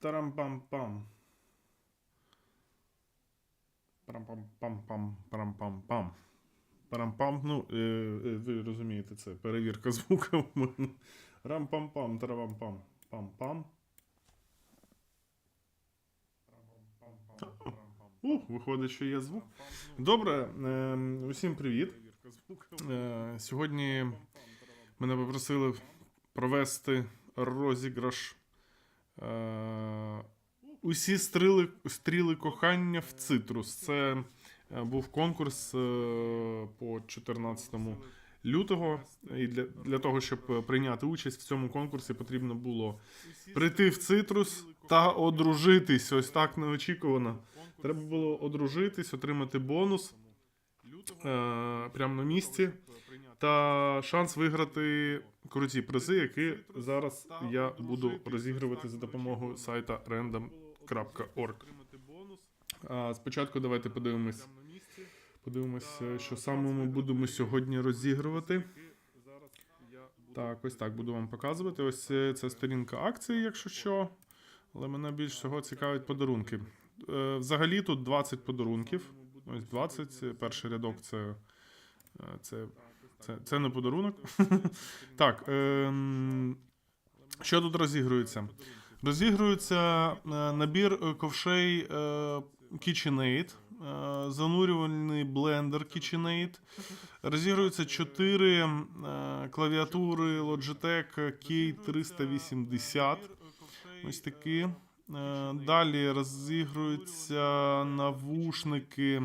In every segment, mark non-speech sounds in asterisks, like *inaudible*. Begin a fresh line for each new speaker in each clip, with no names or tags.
Тарам-пам-пам. Парам-пам-пам-пам. Парам-пам-пам. Парам-пам. Ну, е, е, ви розумієте, це перевірка звука в мене. Рам-пам-пам, тарам-пам. Пам-пам. У, виходить, що є звук. Добре, е, усім привіт. Сьогодні мене попросили провести розіграш. Е, усі стріли, стріли кохання в цитрус. Це е, був конкурс е, по 14 лютого. І для, для того, щоб прийняти участь в цьому конкурсі, потрібно було прийти в цитрус та одружитись. Ось так неочікувано. Треба було одружитись, отримати бонус прямо на місці. Та шанс виграти круті призи, які зараз я буду розігрувати за допомогою сайта random.org. Спочатку давайте подивимось. Подивимось, що саме ми будемо сьогодні розігрувати. Так, ось так буду вам показувати. Ось е, це сторінка акції, якщо що. Але мене більш всього цікавить подарунки. Е, Взагалі тут 20 подарунків. Ось 20. Перший рядок це. е, це це, це не подарунок. *laughs* так. ем, що тут розігрується? Розігрується е, набір е, ковшей е, KitchenAid, е, занурювальний блендер KitchenAid. Розігрується 4 е, клавіатури Logitech K380. Ось такі. Е, Далі розігруються навушники.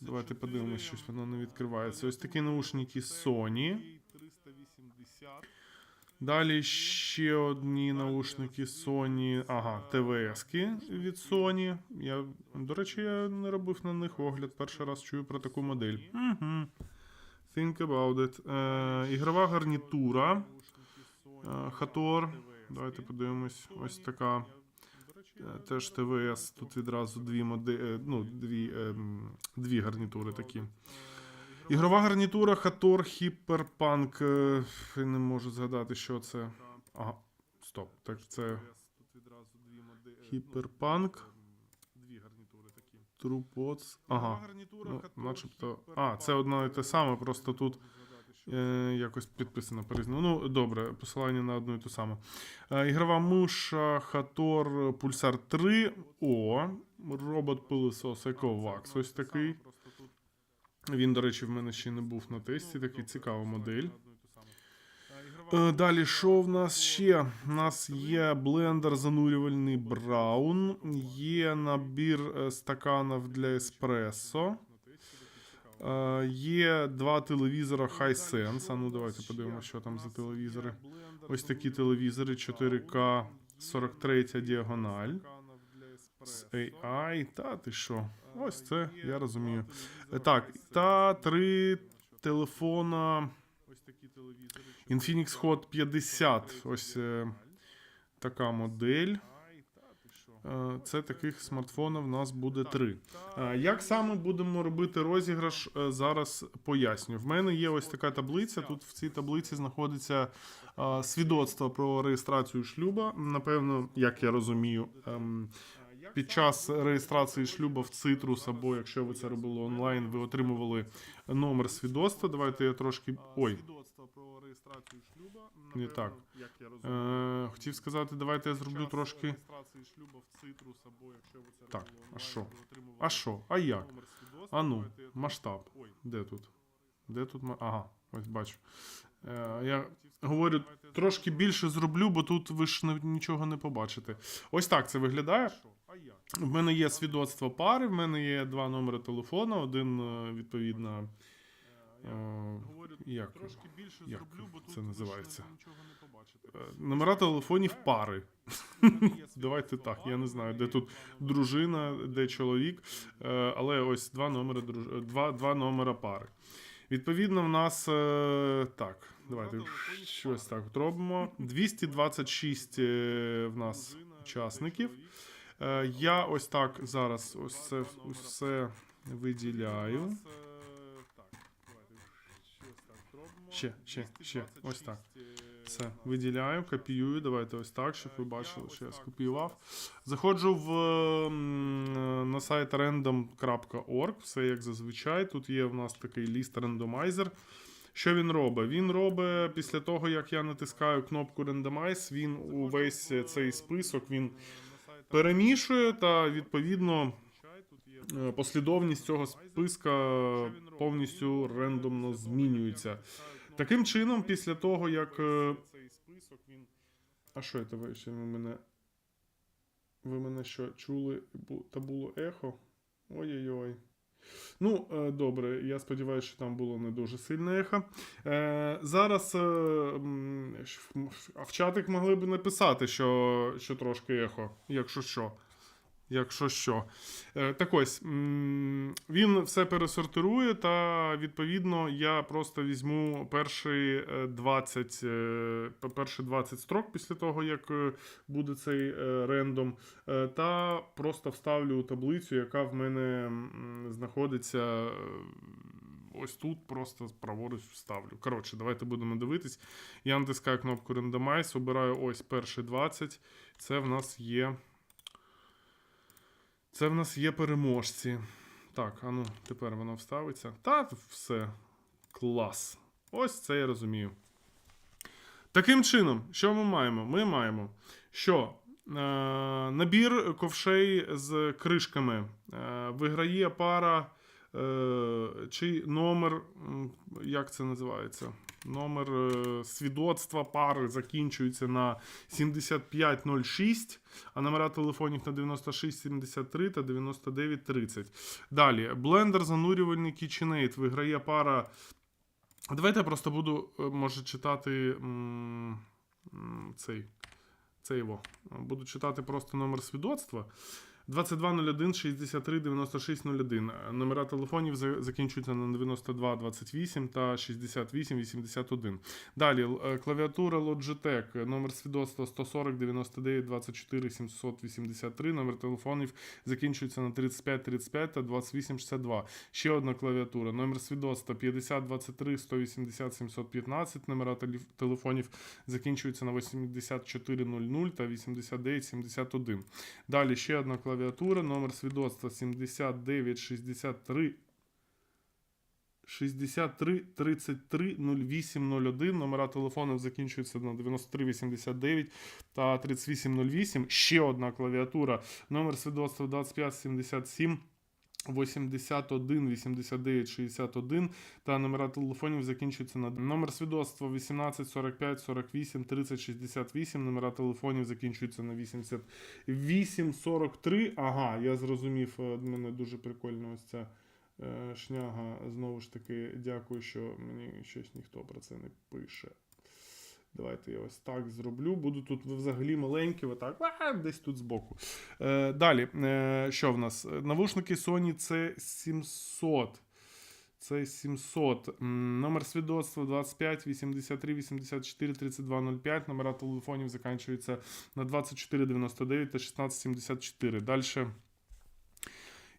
Давайте подивимось, щось воно не відкривається. Ось такі наушники Sony. Далі ще одні наушники Sony. Ага, ТВС-ки від Sony. Я, до речі, я не робив на них огляд. Перший раз чую про таку модель. Угу. Think about it. Е, ігрова гарнітура. Е, Хатор. Давайте подивимось. Ось така. Е, Теж ТВС. Тут відразу дві моделі, ну, дві, ем, дві гарнітури такі. Ігрова гарнітура Хатор Hyperpunk. е, не можу згадати, що це. Ага, стоп. Так це Hyperpunk. TruePods. Ага. Ну, начебто. А, це одно і те саме, просто тут е, якось підписано по-різному. Ну, добре, посилання на одну і ту саму. Е, ігрова миша Хатор Pulsar 3. О, робот пилосос EcoVax. Ось такий. Він, до речі, в мене ще не був на тесті. Такий цікава модель. Е, Далі, що в нас ще? У нас є блендер занурювальний Браун, є набір е, стаканів для еспресо. Е, Є два телевізора Hisense. А ну давайте подивимося, що там за телевізори. Ось такі телевізори 4К 43 діагональ. З AI, та ти що? Ось це, я розумію. Е, Так, та три телефона Infinix Hot 50. Ось е, така модель. Е, Це таких смартфонів у нас буде три. Е, Як саме будемо робити розіграш, е, зараз поясню. В мене є ось така таблиця. Тут в цій таблиці знаходиться свідоцтво про реєстрацію шлюба. Напевно, як я розумію, ем, під час реєстрації шлюба в Цитрус, або якщо ви це робили онлайн, ви отримували номер свідоцтва. Давайте я трошки. Ой. Не так. Е, хотів сказати, давайте я зроблю трошки. Так, а що? А що? А як? А ну, масштаб. Де тут? Де тут? Ага, ось бачу. Е, я говорю, трошки більше зроблю, бо тут ви ж нічого не побачите. Ось так це виглядає. В мене є свідоцтво пари, в мене є два номери телефона, один е, відповідно. е, Як, як це називається? Е, Номера телефонів пари. *laughs* Давайте так, я не знаю, де тут дружина, де чоловік, але ось два номери, два, два номера пари. Відповідно, в нас так, давайте щось так робимо. 226 е, в нас учасників. Е, Я ось так зараз ось це все виділяю. Ще, ще, ще, ось так. Все, виділяю, копіюю. Давайте ось так, щоб ви бачили, що я скопіював. Заходжу в, на сайт random.org, все як зазвичай. Тут є в нас такий ліст рандомайзер. Що він робить? Він робить після того, як я натискаю кнопку Randomize, він увесь цей список він перемішує та відповідно е, послідовність цього списка повністю рандомно змінюється. Таким чином, після того, як. е, А що це ви ще ви мене. Ви мене що чули? Та було ехо? Ой-ой-ой. Ну, е, добре, я сподіваюся, що там було не дуже сильне ехо. Е, зараз е, в чатик могли б написати, що, що трошки ехо, якщо що. Якщо що. Е, так ось, він все пересортирує, та відповідно я просто візьму перший е, 20, е, перші 20 строк після того, як е, буде цей е, рендом, е, та просто вставлю таблицю, яка в мене знаходиться. е, Ось тут просто праворуч вставлю. Коротше, давайте будемо дивитись. Я натискаю кнопку Randomize, обираю ось перші 20. Це в нас є. Це в нас є переможці. Так, а ну, тепер воно вставиться. Та все. Клас. Ось це я розумію. Таким чином, що ми маємо? Ми маємо, що е, набір ковшей з кришками е, виграє пара чи номер, як це називається? Номер е, свідоцтва пари закінчується на 7506, а номера телефонів на 9673 та 9930. Далі, блендер занурювальний KitchenAid виграє пара. Давайте я просто буду, е, може, читати цей. Цей його. Буду читати просто номер свідоцтва. 2201 63 96 01. Номера телефонів закінчуються на 92 28 та 68 81. Далі е, клавіатура Logitech, номер свідоцтва 140 99 24 783. Номер телефонів закінчується на 35 35 та 28 62. Ще одна клавіатура. Номер свідоцтва 50 23 180 715. Номера телефонів закінчуються на 8400 та 89 71. Далі ще одна клавіатура, номер свідоцтва 7963 63 33 08 01. Номера телефонів закінчуються на 9389 та 3808. Ще одна клавіатура, номер свідоцтва 25 77 81 89 61 та номера телефонів закінчуються на номер свідоцтва 18 45 48 30 68. Номера телефонів закінчуються на 88 43. Ага, я зрозумів. е, мене дуже прикольно ось ця е, шняга. Знову ж таки, дякую, що мені щось ніхто про це не пише. Давайте я ось так зроблю. Буду тут взагалі маленький, отак, а, десь тут збоку. Е, далі, е, що в нас? Навушники Sony C700. Це 700. Номер свідоцтва 25 83 84 32 05. Номера телефонів закінчуються на 24 99 та 16 74. Далі.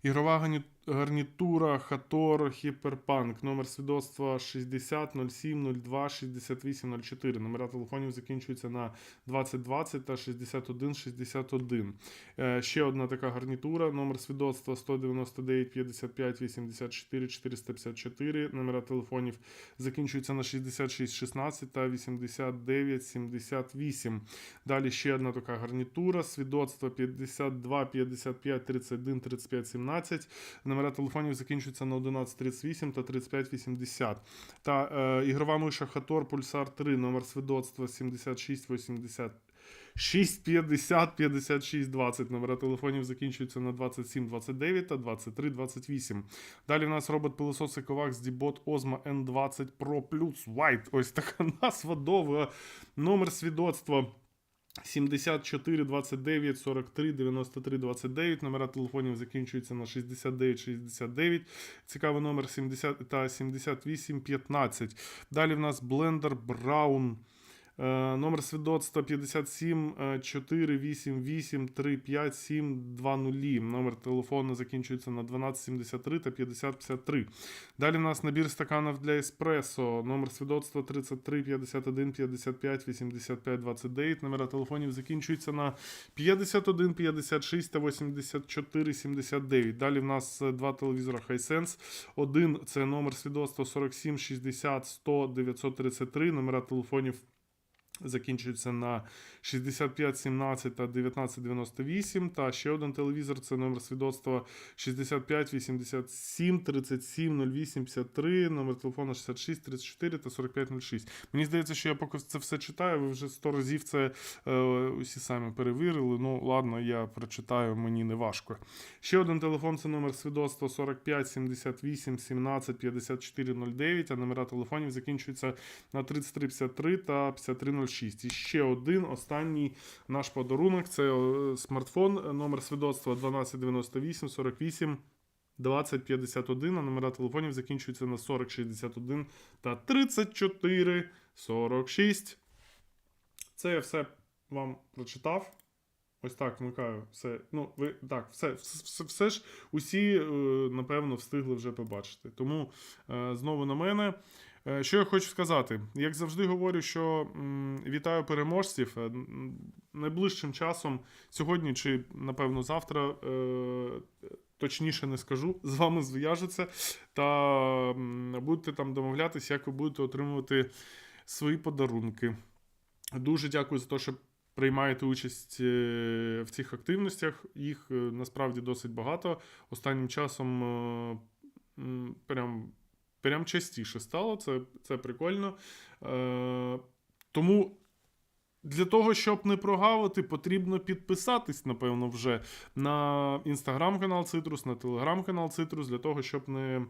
Ігрова гарні- гарнітура Хатор Hyperpunk. Номер свідоцтва 60 07 02 68 04. Номера телефонів закінчуються на 2020 та 61 61. Е, ще одна така гарнітура. Номер свідоцтва 199 55 84 454. Номера телефонів закінчуються на 66 16 та 89 78. Далі ще одна така гарнітура. Свідоцтво 52 55 31 35 17. Номера телефонів закінчуються на 11 38 та 35 80. Та е, ігрова миша Хатор Pulsar 3. Номер свідоцтва 76 80. 650 56 20. Номера телефонів закінчуються на 27 29 та 23 28. Далі в нас робот пилосос Ecovacs Dbot Osmo N20 Pro Plus White. Ось така *laughs* назва довга. Номер свідоцтва 74 29 43 93 29. Номера телефонів закінчуються на 69 69. Цікавий номер 70 та 78 15. Далі в нас Blender Brown. Е, Номер свідоцтва 57 е, 488 357 20. Номер телефону закінчується на 1273 та 5053. Далі в нас набір стаканів для еспресо. Номер свідоцтва 33 51 55 85 29. Номера телефонів закінчуються на 51 56 та 84 79. Далі в нас е, два телевізора Hisense. Один це номер свідоцтва 47 60 100 933. Номера телефонів закінчуються на 65 17 та 19 98. Та ще один телевізор це номер свідоцтва 65 87 37 08 53, номер телефону 66 34 та 45 06. Мені здається, що я поки це все читаю, ви вже 100 разів це е, усі самі перевірили. Ну, ладно, я прочитаю, мені не важко. Ще один телефон це номер свідоцтва 45 78 17 54 09, а номера телефонів закінчуються на 33 53 та 53 06. І ще один останній наш подарунок це е, смартфон, е, номер свідоцтва 1298 48 2051, а номера телефонів закінчуються на 4061 та 34 46. Це я все вам прочитав. Ось так вмикаю все. Ну, ви так, все, все, все ж усі, е, напевно, встигли вже побачити. Тому знову на мене. Е, Що я хочу сказати? Як завжди говорю, що вітаю переможців. Е, Найближчим часом, сьогодні чи напевно завтра, е, точніше не скажу, з вами зв'яжуться та будете там домовлятися, як ви будете отримувати свої подарунки. Дуже дякую за те, що приймаєте участь в цих активностях. Їх насправді досить багато. Останнім часом прям, прям частіше стало. Це, це прикольно. Е, Тому. Для того, щоб не прогавити, потрібно підписатись, напевно, вже на інстаграм-канал Цитрус, на телеграм-канал Цитрус, для того, щоб не,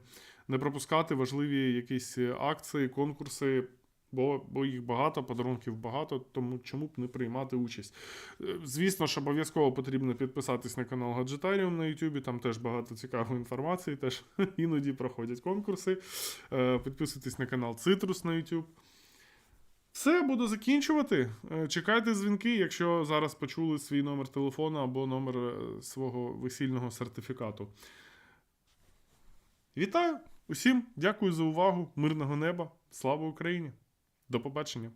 не пропускати важливі якісь акції, конкурси, бо, бо їх багато, подарунків багато, тому чому б не приймати участь. Е, Звісно ж, обов'язково потрібно підписатись на канал Гаджетаріум на YouTube, там теж багато цікавої інформації, теж *laughs* іноді проходять конкурси. Е, Підписуйтесь на канал Цитрус на YouTube. Все, буду закінчувати. Е, Чекайте дзвінки, якщо зараз почули свій номер телефону або номер свого весільного сертифікату. Вітаю! Усім дякую за увагу. Мирного неба. Слава Україні! До побачення!